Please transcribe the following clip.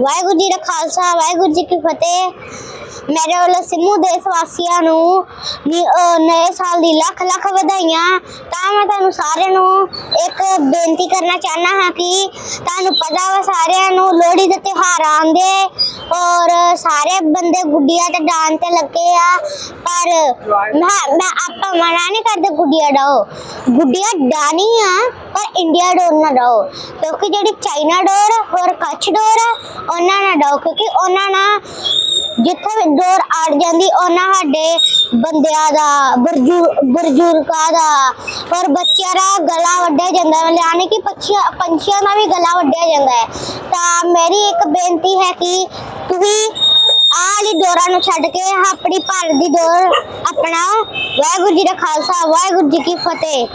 ਵਾਹਿਗੁਰੂ ਜੀ ਦਾ ਖਾਲਸਾ, ਵਾਹਿਗੁਰੂ ਜੀ ਕੀ ਫਤਿਹ। ਮੇਰੇ ਵੱਲੋਂ ਸਿੰਮੂ ਦੇਸ਼ ਵਾਸੀਆਂ ਨੂੰ ਨੀ- ਅਹ, ਨਵੇਂ ਸਾਲ ਦੀ ਲੱਖ ਲੱਖ ਵਧਾਈਆਂ। ਤਾਂ ਮੈਂ ਤੁਹਾਨੂੰ ਸਾਰਿਆਂ ਨੂੰ ਇੱਕ ਬੇਨਤੀ ਕਰਨਾ ਚਾਹਨਾ ਹਾਂ ਕਿ ਤੁਹਾਨੂੰ ਪਤਾ ਵਾ ਸਾਰਿਆਂ ਨੂੰ ਲੋਹੜੀ ਦੇ ਤਿਉਹਾਰ ਆਉਂਦੇ। ਔਰ ਸਾਰੇ ਬੰਦੇ ਗੁੱਡੀਆਂ ਤੇ ਡਾਂਸ ਤੇ ਲੱਗੇ ਆ, ਪਰ ਮੈਂ ਮੈਂ ਆਪਾਂ ਮਨਾ ਨਹੀਂ ਕਰਦੇ ਗੁੱਡੀਆਂ ਡਾਓ ਗੁੱਡੀਆਂ ਡਾਣੀ ਆ, ਪਰ ਇੰਡੀਆ ਡੋਰ ਨਾ ਡਾਓ ਕਿਉਂਕਿ ਜਿਹੜੀ ਚਾਈਨਾ ਡੋਰ ਹੋਰ ਕੱਚ ਡੋਰ ਆ, ਉਹਨਾਂ ਨਾਲ ਡਾਓ ਕਿਉਂਕਿ ਉਹਨਾਂ ਨਾਲ ਜਿੱਥੇ ਵੀ ਡੋਰ ਅੜ ਜਾਂਦੀ, ਉਹਨਾਂ ਸਾਡੇ ਬੰਦਿਆਂ ਦਾ, ਬਰਜੂ ਬਜ਼ੁਰਗਾਂ ਦਾ ਔਰ ਬੱਚਿਆਂ ਦਾ ਗਲਾ ਵੱਢਿਆ ਜਾਂਦਾ ਹੈ ਯਾਨੀ ਕਿ ਪੰਛੀਆਂ ਪੰਛੀਆਂ ਦਾ ਵੀ ਗਲਾ ਵੱਢਿਆ ਜਾਂਦਾ ਹੈ। ਤਾਂ ਮੇਰੀ ਇੱਕ ਬੇਨਤੀ ਹੈ ਕਿ ਨੂੰ ਛੱਡ ਕੇ ਆਪਣੀ ਭਾਰਤ ਦੀ ਡੋਰ ਆਪਣਾ। ਵਾਹਿਗੁਰੂ ਜੀ ਦਾ ਖਾਲਸਾ, ਵਾਹਿਗੁਰੂ ਜੀ ਕੀ ਫਤਿਹ।